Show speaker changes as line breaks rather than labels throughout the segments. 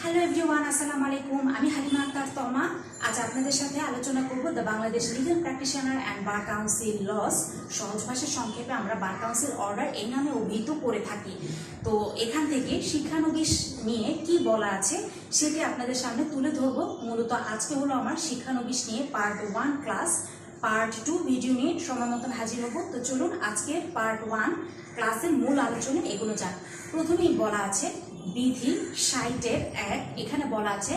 Hello everyone, আসসালামু আলাইকুম। আমি হালিমা আক্তার তমা আজ আপনাদের সাথে আলোচনা করব the Bangladesh legal practitioner and bar council laws. সহজ ভাষার সংক্ষেপে আমরা বার কাউন্সিল অর্ডার এই নামে অভিহিত করে থাকি। তো এখান থেকে শিক্ষানবিশ নিয়ে কি বলা আছে সেটি আপনাদের সামনে তুলে ধরবো। মূলত আজকে হলো আমার শিক্ষানবিশ নিয়ে part one class part two video নিয়ে সময় মতন হাজির হব। তো চলুন আজকে পার্ট ওয়ান ক্লাসের মূল আলোচনা এগুলো যাক। প্রথমেই বলা আছে বিধি সাইটের এক। এখানে বলা আছে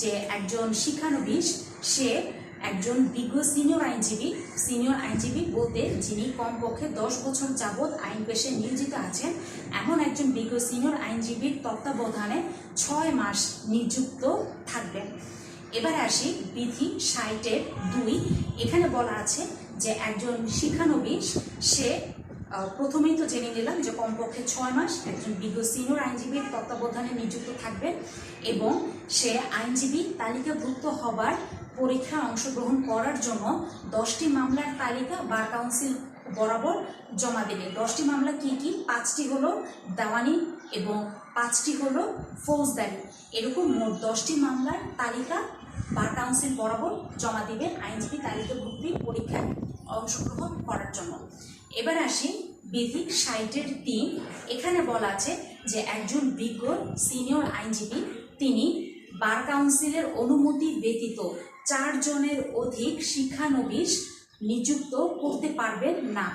যে একজন শিক্ষানবিশ, সে একজন বিজ্ঞ সিনিয়র আইনজীবী। সিনিয়র আইনজীবী বলতে যিনি কমপক্ষে দশ বছর যাবৎ আইন পেশায় নিয়োজিত আছেন, এমন একজন বিজ্ঞ সিনিয়র আইনজীবীর তত্ত্বাবধানে ছয় মাস নিযুক্ত থাকবেন। এবারে আসি বিধি সাইটের দুই। এখানে বলা আছে যে একজন শিক্ষানবিশ, সে প্রথমেই তো জেনে নিলাম যে কমপক্ষে ছয় মাস একজন বিজ্ঞ সিনিয়র আইনজীবীর তত্ত্বাবধানে নিযুক্ত থাকবেন এবং সে আইনজীবী তালিকাভুক্ত হবার পরীক্ষায় অংশগ্রহণ করার জন্য দশটি মামলার তালিকা বার কাউন্সিল বরাবর জমা দেবে। দশটি মামলা কি কি? পাঁচটি হলো দেওয়ানি এবং পাঁচটি হলো ফৌজদারি। এরকম মোট দশটি মামলার তালিকা কাউন্সিল বরাবর জমা দিবেন আইনজীবী তালিকাভুক্তি পরীক্ষায় অংশগ্রহণ করার জন্য। এবার আসি বিধি সাইটের তিন এখানে বলা আছে যে একজন বিজ্ঞ সিনিয়র আইনজীবী, তিনি বার কাউন্সিলের অনুমতি ব্যতীত চারজনের অধিক শিক্ষানবিশ নিযুক্ত করতে পারবেন না।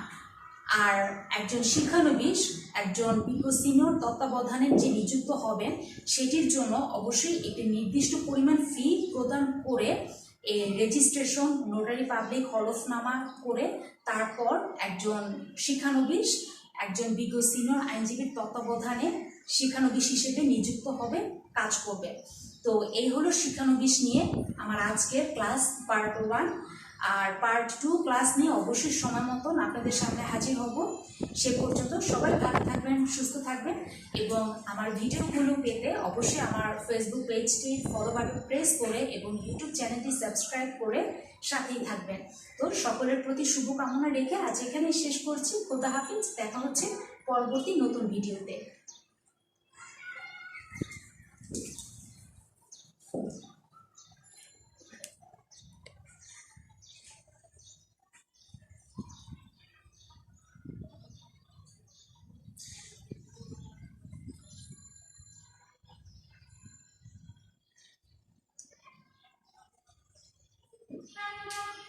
আর একজন শিক্ষানবিশ, একজন বিজ্ঞ সিনিয়র তত্ত্বাবধানের যে নিযুক্ত হবেন, সেটির জন্য অবশ্যই একটি নির্দিষ্ট পরিমাণ ফি প্রদান করে এ রেজিস্ট্রেশন নোটারি পাবলিক হলফনামা করে তারপর একজন শিক্ষানবিশ, একজন বিজ্ঞ সিনিয়র আইনজীবীর তত্ত্বাবধানে শিক্ষানবিশ হিসেবে নিযুক্ত হবে, কাজ করবে। তো এই হলো শিক্ষানবিশ নিয়ে আমার আজকের ক্লাস পার্ট ওয়ান আর পার্ট টু ক্লাস নিয়ে অবশ্যই সময় মতন আপনাদের সামনে হাজির হব। সে পর্যন্ত সবাই ভালো থাকবেন, সুস্থ থাকবেন এবং আমার ভিডিওগুলো পেতে অবশ্যই আমার ফেসবুক পেজটি ফলো বাটন প্রেস করে এবং ইউটিউব চ্যানেলটি সাবস্ক্রাইব করে সাথেই থাকবেন। তো সকলের প্রতি শুভকামনা রেখে আজ এখানেই শেষ করছি। খোদা হাফিজ, দেখা হচ্ছে পরবর্তী নতুন ভিডিওতে। Thank you.